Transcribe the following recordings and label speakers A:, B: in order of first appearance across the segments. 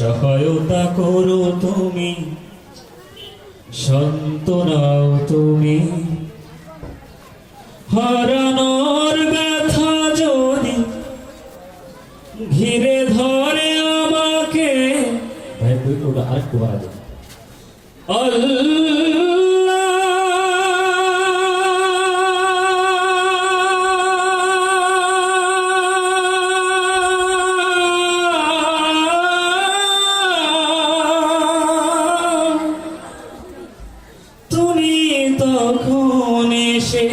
A: সহায়তা করো তুমি। সন্তনাও তুমি। হারানোর ব্যথা যদি ঘিরে ধরে আমাকে। আরেকটু আরেকটু আল্লাহ এসে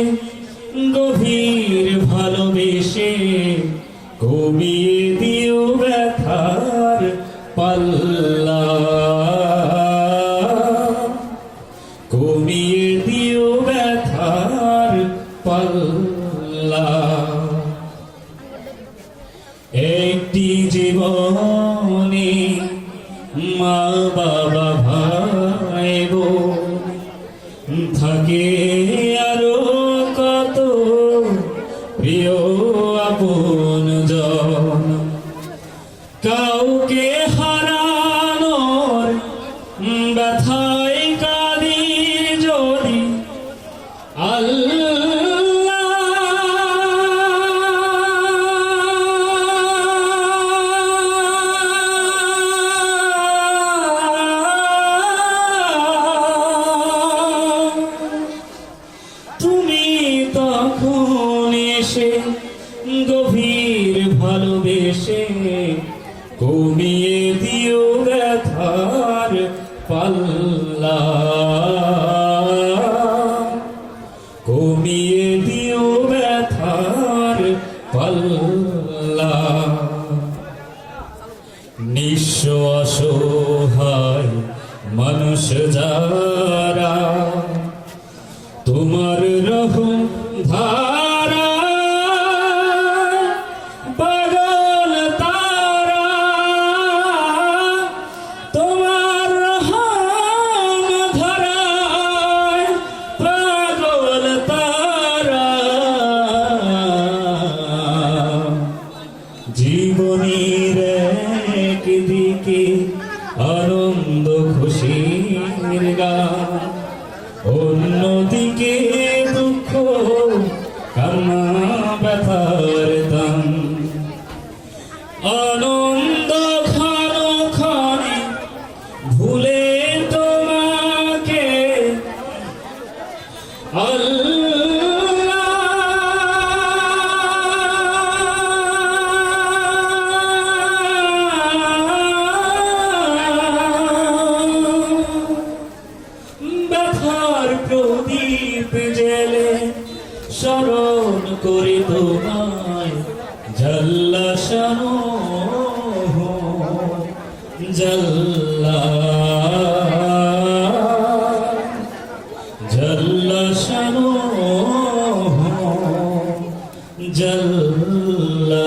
A: গভীর ভালোবেসে কমিয়ে দিও ব্যথার পাল্লা। কমিয়ে দিও ব্যথার পাল্লা। একটি জীবনে মা, বাবা, ভাই থাকে আরও কাউকে হারানোর ব্যথায় কাঁদি যদি আল্লাহ। তুমি তখন এসে গভীর ভালোবেসে কমিয়ে দিও ব্যথার পাল্লা। কমিয়ে দিও ব্যথার পাল্লা। নিঃস্ব অসহায় মানুষ যারা তোমার রহম জীবনের এক দিকে আনন্দ খুশির গান অন্যদিকে দুঃখ, কান্না, ব্যথার দান। আনন্দ ভুলে তোমাকে। আল্লাহ প্রদীপ জেলে স্মরণ করি তোমায়। জল্লা শানো জল্লা জল্লা শানো জল্লা